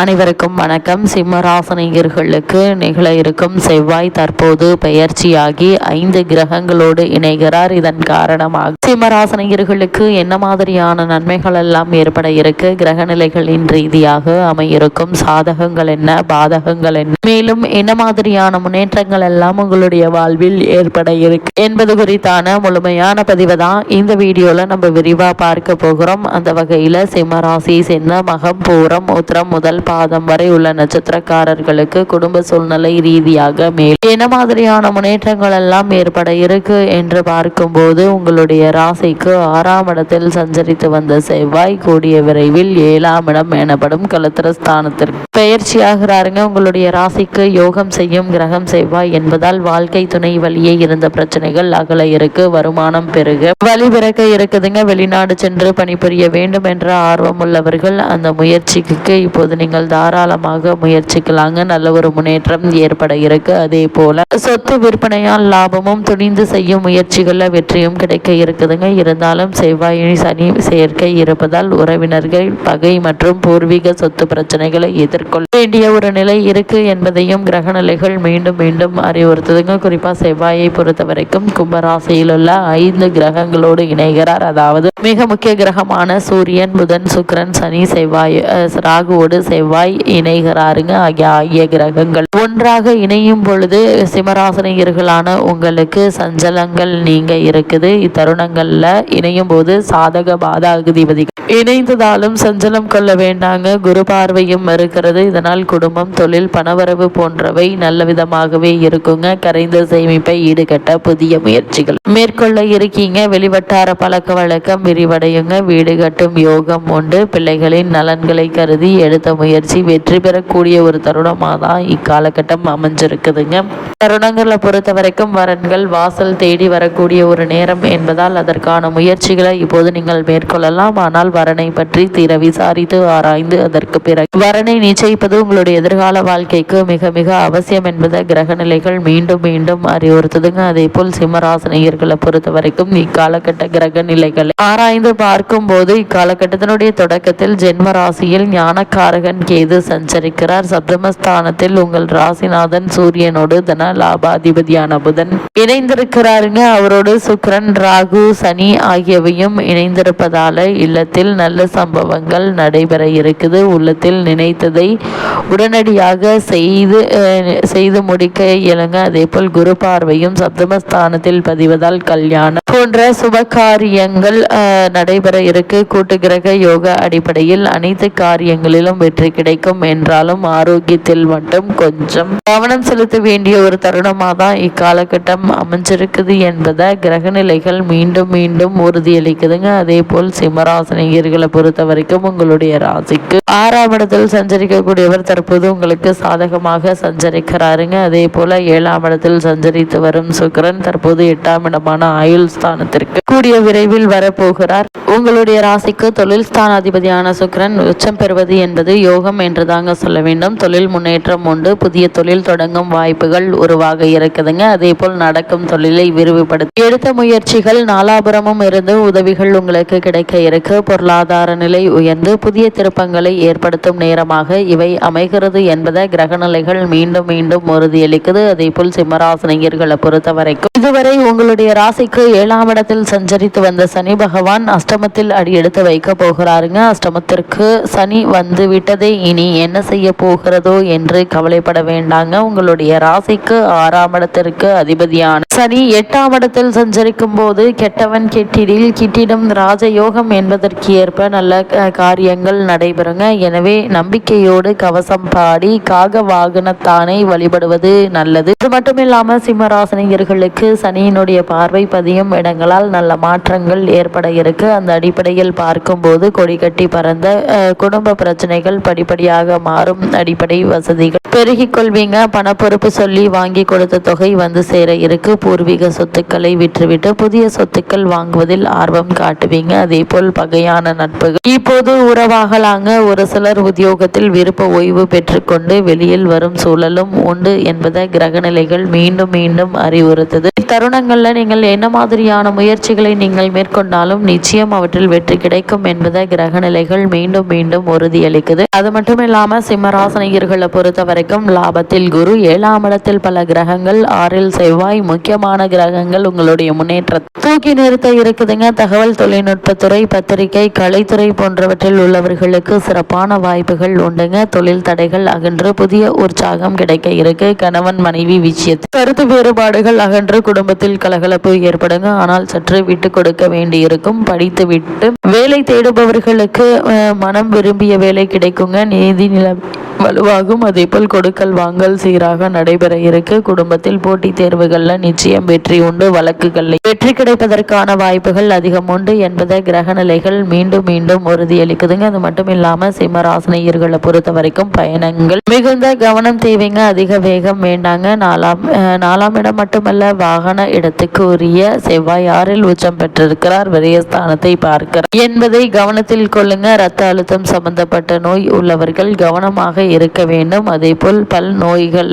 அனைவருக்கும் வணக்கம். சிம்மராசனிகர்களுக்கு நிகழ இருக்கும் செவ்வாய் தற்போது பெயர்ச்சியாகி ஐந்து கிரகங்களோடு இணைகிறார். இதன் காரணமாக சிம்மராசனிகர்களுக்கு என்ன மாதிரியான நன்மைகள் எல்லாம் ஏற்பட இருக்கு? கிரக நிலைகளின் ரீதியாக அமையிருக்கும் சாதகங்கள் என்ன? பாதகங்கள் என்ன? மேலும் என்ன மாதிரியான முன்னேற்றங்கள் எல்லாம் உங்களுடைய வாழ்வில் ஏற்பட இருக்கு என்பது குறித்தான முழுமையான பதிவு தான் இந்த வீடியோல நம்ம விரிவா பார்க்க போகிறோம். அந்த வகையில சிம்மராசி சென்ன மகம் பூரம் உத்திரம் முதல் பாதம் வரை உள்ள நட்சத்திரக்காரர்களுக்கு குடும்ப சூழ்நிலை ரீதியாக மேலும் என்ன மாதிரியான முன்னேற்றங்கள் எல்லாம் ஏற்பட இருக்கு என்று பார்க்கும்போது உங்களுடைய ராசிக்கு ஆறாம் இடத்தில் சஞ்சரித்து வந்த செவ்வாய் கூடிய விரைவில் ஏழாம் இடம் எனப்படும் கலத்திரஸ்தானத்திற்கு பெயர்ச்சியாகிறாருங்க உங்களுடைய ராசிக்கு யோகம் செய்யும் கிரகம் செவ்வாய் என்பதால் வாழ்க்கை துணை வழியே இருந்த பிரச்சனைகள் அகல இருக்கு வருமானம் பெருக. வழி பிறக்க இருக்குதுங்க. வெளிநாடு சென்று பணிபுரிய வேண்டும் என்ற ஆர்வம் உள்ளவர்கள் அந்த முயற்சிக்கு இப்போது நீங்கள் தாராளமாக முயற்சிக்கலாங்க. நல்ல ஒரு முன்னேற்றம் ஏற்பட இருக்கு. அதே போல சொத்து விற்பனையால் லாபமும் துணிந்து செய்யும் முயற்சிகள்ல வெற்றியும் கிடைக்க இருக்குதுங்க. இருந்தாலும் செவ்வாய் சனி சேர்க்கை இருப்பதால் உறவினர்கள் பகை மற்றும் பூர்வீக சொத்து பிரச்சனைகளை எதிர்கொள்ள வேண்டிய ஒரு நிலை இருக்கு என்பதையும் கிரக நிலைகள் மீண்டும் மீண்டும் அறிவுறுத்துதுங்க. குறிப்பா செவ்வாயை பொறுத்த வரைக்கும் கும்பராசியில் உள்ள ஐந்து கிரகங்களோடு இணைகிறார். அதாவது மிக முக்கிய கிரகமான சூரியன் புதன் சுக்கிரன் சனி செவ்வாய் ராகுவோடு செவ்வாய் இணைகிறாருங்க. ஆகிய ஆகிய கிரகங்கள். ஒன்றாக இணையும் பொழுது சிம்மராசனியர்களான உங்களுக்கு சஞ்சலங்கள் நீங்க இருக்குது. இத்தருணங்கள்ல இணையும் போது சாதக பாதாதிபதிகள். இணைந்ததாலும் சஞ்சலம் கொள்ள வேண்டாங்க. குரு பார்வையும் இருக்கிறது. இதனால் குடும்பம் தொழில் பணவரவு போன்றவை நல்ல விதமாகவே இருக்குங்க. கரைந்த சேமிப்பை ஈடுகட்ட புதிய முயற்சிகள். மேற்கொள்ள இருக்கீங்க. வெளிவட்டார பழக்க வழக்கம் விரிவடையுங்க. வீடு கட்டும் யோகம் உண்டு. பிள்ளைகளின் நலன்களை கருதி எடுத்த முயற்சி வெற்றி பெறக்கூடிய ஒரு தருணமாக தான் இக்காலகட்டம் அமைஞ்சிருக்குதுங்க. தருணங்களை பொறுத்த வரைக்கும் வரன்கள் வாசல் தேடி வரக்கூடிய ஒரு நேரம் என்பதால் அதற்கான முயற்சிகளை இப்போது நீங்கள் மேற்கொள்ளலாம். ஆனால் வரனை பற்றி தீர விசாரித்து ஆராய்ந்து அதற்கு பிறகு வரனை நிச்சயிப்பது உங்களுடைய எதிர்கால வாழ்க்கைக்கு மிக மிக அவசியம் என்பதை கிரக நிலைகள் மீண்டும் மீண்டும் அறிவுறுத்துதுங்க. அதே போல் சிம்மராசனியர்களை பொறுத்த வரைக்கும் இக்காலகட்ட கிரக நிலைகளை ஆராய்ந்து பார்க்கும் போது இக்காலகட்டத்தினுடைய தொடக்கத்தில் ஜென்ம ராசியில் ஞானக்காரகன் கேது சஞ்சரிக்கிறார். சப்தமஸ்தானத்தில் உங்கள் ராசிநாதன் சூரியனோடு தன லாபாதிபதியான புதன் இணைந்திருக்கிறாருங்க. அவரோடு சுக்கரன் ராகு சனி ஆகியவையும் இணைந்திருப்பதால இல்லத்தில் நல்ல சம்பவங்கள் நடைபெற இருக்குது. உள்ளத்தில் நினைத்ததை உடனடியாக செய்து செய்து முடிக்க இயலுங்க. அதே போல் குரு பார்வையும் சப்தமஸ்தானத்தில் பதிவதால் கல்யாணம் போன்ற சுப காரியங்கள் நடைபெற இருக்கு. கூட்டு கிரக யோக அடிப்படையில் அனைத்து காரியங்களிலும் வெற்றி கிடைக்கும் என்றாலும் ஆரோக்கியத்தில் மட்டும் கொஞ்சம் கவனம் செலுத்த வேண்டிய ஒரு தருணமாக தான் இக்காலகட்டம் அமைஞ்சிருக்குது என்பதை கிரக நிலைகள் மீண்டும் மீண்டும் உறுதியளிக்குதுங்க. அதே போல் சிம்மராசனிகர்களை பொறுத்த வரைக்கும் உங்களுடைய ராசிக்கு ஆறாம் இடத்தில் சஞ்சரிக்கக்கூடியவர் தற்போது உங்களுக்கு சாதகமாக சஞ்சரிக்கிறாருங்க. அதே போல ஏழாம் இடத்தில் சஞ்சரித்து வரும் சுக்கிரன் தற்போது எட்டாம் இடமான ஆயுள் ஸ்தானத்திற்கு கூடிய விரைவில் வரப்போகிறார். உங்களுடைய ராசிக்கு தொழில் ஸ்தானாதிபதியான சுக்கிரன் உச்சம் பெறுவது என்பது யோகம் என்று தாங்க சொல்ல வேண்டும். தொழில் முன்னேற்றம் உண்டு. புதிய தொழில் தொடங்கும் வாய்ப்புகள் உருவாக இருக்குதுங்க. அதே போல் நடக்கும் தொழிலை விரிவுபடுத்தி எடுத்த முயற்சிகள் நாலாபுரமும் இருந்து உதவிகள் உங்களுக்கு கிடைக்க இருக்கு. பொருளாதார நிலை உயர்ந்து புதிய திருப்பங்களை ஏற்படுத்தும் நேரமாக இவை அமைகிறது என்பதை கிரகநிலைகள் மீண்டும் மீண்டும் உறுதியளிக்குது. அதே போல் சிம்மராசனியர்களை பொறுத்த வரைக்கும் இதுவரை உங்களுடைய ராசிக்கு ஏழாம் இடத்தில் சஞ்சரித்து வந்த சனி பகவான் அஷ்டம அஷ்டமத்தில் அடி எடுத்து வைக்க போகிறாருங்க. அஷ்டமத்திற்கு சனி வந்து விட்டதே இனி என்ன செய்ய போகிறதோ என்று கவலைப்பட வேண்டாங்க. உங்களுடைய ராசிக்கு ஆறாம் இடத்திற்கு அதிபதியான சனி எட்டாம் இடத்தில் சஞ்சரிக்கும் போது கெட்டவன் கெட்டிடில் கிட்டிடம் ராஜயோகம் என்பதற்கு ஏற்ப நல்ல காரியங்கள் நடைபெறுங்க. எனவே நம்பிக்கையோடு கவசம் பாடி காக வாகனத்தானை வழிபடுவது நல்லது. இது மட்டும் சிம்மராசனிகர்களுக்கு சிம்மராசனியர்களுக்கு சனியினுடைய பார்வை பதியும் இடங்களால் நல்ல மாற்றங்கள் ஏற்பட இருக்கு. அந்த அடிப்படையில் பார்க்கும்போது கொடிகட்டி பறந்த குடும்ப பிரச்சனைகள் படிப்படியாக மாறும் அடிப்படை வசதிகள். பெருகிக் கொள்வீங்க. பணப்பொறுப்பு சொல்லி வாங்கி கொடுத்த தொகை வந்து சேர இருக்கு. பூர்வீக சொத்துக்களை விற்றுவிட்டு புதிய சொத்துக்கள் வாங்குவதில் ஆர்வம் காட்டுவீங்க. அதே போல் பகையான நட்புகள். இப்போது உறவாகலாங்க. ஒரு சிலர் உத்தியோகத்தில் விருப்ப ஓய்வு பெற்றுக்கொண்டு வெளியில் வரும் சூழலும் உண்டு என்பதை கிரகநிலைகள் மீண்டும் மீண்டும் அறிவுறுத்தது. இத்தருணங்கள்ல நீங்கள் என்ன மாதிரியான முயற்சிகளை நீங்கள் மேற்கொண்டாலும் நிச்சயம் அவற்றில் வெற்றி கிடைக்கும் என்பதை கிரக நிலைகள் மீண்டும் மீண்டும் உறுதியளிக்குது. அது மட்டும் இல்லாம சிம்மராசனிகர்களை பொறுத்த வரைக்கும் லாபத்தில் குரு ஏழாம் இடத்தில் பல கிரகங்கள் ஆறில் செவ்வாய் முக்கியமான கிரகங்கள் உங்களுடைய முன்னேற்றத்தை தூக்கி நிறுத்த இருக்குதுங்க. தகவல் தொழில்நுட்பத்துறை பத்திரிகை கலைத்துறை போன்றவற்றில் உள்ளவர்களுக்கு சிறப்பான வாய்ப்புகள் உண்டுங்க. தொழில் தடைகள் அகன்று புதிய உற்சாகம் கிடைக்க இருக்கு. கணவன் மனைவி விஷயத்தில் கருத்து வேறுபாடுகள் அகன்று குடும்பத்தில் கலகலப்பு ஏற்படுங்க. ஆனால் சற்று விட்டு கொடுக்க வேண்டியிருக்கும். படித்து விட்டு வேலை தேடுபவர்களுக்கு மனம் விரும்பிய வேலை கிடைக்குங்க. நீதி நில வலுவாகும். அதே போல் கொடுக்கல் வாங்கல் சீராக நடைபெற இருக்கு. குடும்பத்தில் போட்டித் தேர்வுகள்ல நிச்சயம் வெற்றி உண்டு. வழக்குகளில் வெற்றி கிடைப்பதற்கான வாய்ப்புகள் அதிகம் உண்டு என்பதை கிரக நிலைகள் மீண்டும் மீண்டும் உறுதியளிக்குதுங்க. அது மட்டும் இல்லாம சிம்மராசனையர்களை பொறுத்த வரைக்கும் பயணங்கள் மிகுந்த கவனம் தேவைங்க. அதிக வேகம் வேண்டாங்க. நாலாம் நாலாம் இடம் மட்டுமல்ல வாகன இடத்துக்கு உரிய செவ்வாய் ஆறில் உச்சம் பெற்றிருக்கிறார். விரயஸ்தானத்தை பார்க்கிறார். என்பதை கவனத்தில் கொள்ளுங்க. ரத்த அழுத்தம் சம்பந்தப்பட்ட நோய் உள்ளவர்கள் கவனமாக இருக்க வேண்டும். அதே போல் பல் நோய்கள்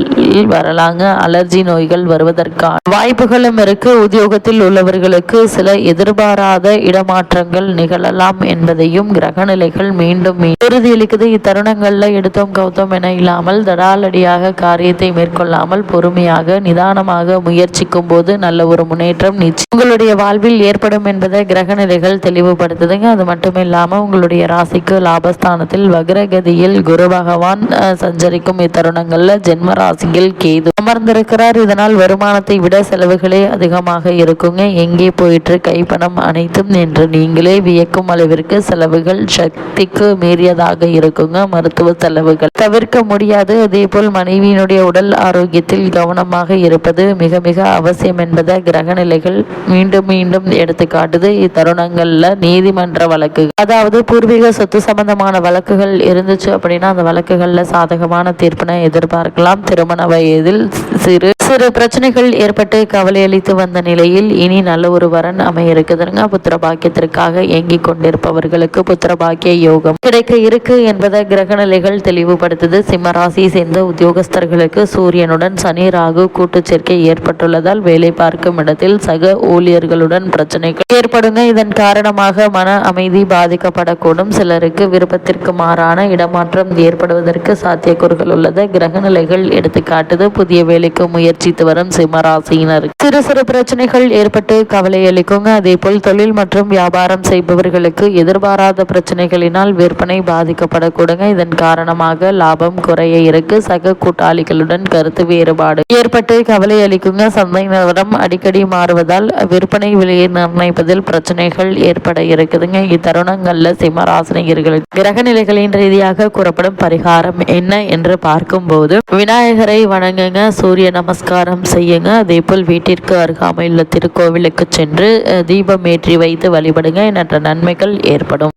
வரலாங்க அலர்ஜி நோய்கள் வருவதற்கான வாய்ப்புகளும் இருக்கு. உத்தியோகத்தில் உள்ளவர்களுக்கு சில எதிர்பாராத இடமாற்றங்கள் நிகழலாம் என்பதையும் கிரகநிலைகள் மீண்டும் மீண்டும் உறுதியளிக்குது. இத்தருணங்கள்ல எடுத்தோம் கவுத்தோம் என இல்லாமல் தடாலடியாக காரியத்தை மேற்கொள்ளாமல் பொறுமையாக நிதானமாக முயற்சிக்கும் போது நல்ல ஒரு முன்னேற்றம் நிச்சயம் உங்களுடைய வாழ்வில் ஏற்படும் என்பதை கிரகநிலைகள் தெளிவுபடுத்துதுங்க. அது மட்டும் இல்லாம உங்களுடைய ராசிக்கு லாபஸ்தானத்தில் வக்ரகதியில் குரு பகவான் சஞ்சரிக்கும் இத்தருணங்கள்ல ஜென்ம ராசியில் கேது அமர்ந்திருக்கிறார். இதனால் வருமானத்தை விட செலவுகளே அதிகமாக இருக்குங்க. எங்கே போயிற்று? கைப்பணம் அனைத்தும் என்று நீங்களே வியக்கும் அளவிற்கு செலவுகள் சக்திக்கு மீறியதாக இருக்குங்க. மருத்துவ செலவுகள் தவிர்க்க முடியாது. அதே போல் மனைவியினுடைய உடல் ஆரோக்கியத்தில் கவனமாக இருப்பது மிக மிக அவசியம் என்பதை கிரகநிலைகள் மீண்டும் மீண்டும் எடுத்துக்காட்டுது. இத்தருணங்கள்ல நீதிமன்ற வழக்கு அதாவது பூர்வீக சொத்து சம்பந்தமான வழக்குகள் இருந்துச்சு அப்படின்னா அந்த வழக்குகள் நல்ல சாதகமான தீர்ப்பினை எதிர்பார்க்கலாம். திருமண வயதில் சிறு சிறு பிரச்சனைகள் ஏற்பட்டு கவலையளித்து வந்த நிலையில் இனி நல்ல ஒரு வரன் அமைய இருக்குதுங்க புத்திர பாக்கியத்திற்காக இயங்கிக் கொண்டிருப்பவர்களுக்கு புத்திர பாக்கிய யோகம் கிடைக்க இருக்கு என்பதை கிரகநிலைகள் தெளிவுபடுத்துது. சிம்ம ராசியை சேர்ந்த உத்தியோகஸ்தர்களுக்கு சூரியனுடன் சனி ராகு கூட்டு சேர்க்கை ஏற்பட்டுள்ளதால் வேலை பார்க்கும் இடத்தில் சக ஊழியர்களுடன் பிரச்சனைகள் ஏற்படுங்க. இதன் காரணமாக மன அமைதி பாதிக்கப்படக்கூடும். சிலருக்கு விருப்பத்திற்கு மாறான இடமாற்றம் ஏற்படுவதற்கு சாத்தியக்கூறுகள் உள்ளது கிரகநிலைகள் நிலைகள் எடுத்துக்காட்டுது. புதிய வேலைக்கு முயற்சி முயற்சித்து வரும் சிம்மராசியினர் சிறு சிறு பிரச்சனைகள் ஏற்பட்டு கவலை அளிக்குங்க. அதே போல் தொழில் மற்றும் வியாபாரம் செய்பவர்களுக்கு எதிர்பாராத பிரச்சனைகளினால் விற்பனை பாதிக்கப்படக்கூடுங்க. இதன் காரணமாக லாபம் குறைய இருக்கு. சக கூட்டாளிகளுடன் கருத்து வேறுபாடு ஏற்பட்டு கவலை அளிக்குங்க. சந்தை நிலவரம் அடிக்கடி மாறுவதால் விற்பனை விலையை நிர்ணயிப்பதில் பிரச்சனைகள் ஏற்பட இருக்குதுங்க. இத்தருணங்கள்ல சிம்மராசினியர்கள் கிரக நிலைகளின் ரீதியாக கூறப்படும் பரிகாரம் என்ன என்று பார்க்கும்போது விநாயகரை வணங்குங்க. சூரிய நமஸ்காரம் செய்யுங்க. அதேபோல் வீட்டிற்கு அருகாமையில் உள்ள திருக்கோவிலுக்கு சென்று தீபம் ஏற்றி வைத்து வழிபடுங்க. எண்ணற்ற நன்மைகள் ஏற்படும்.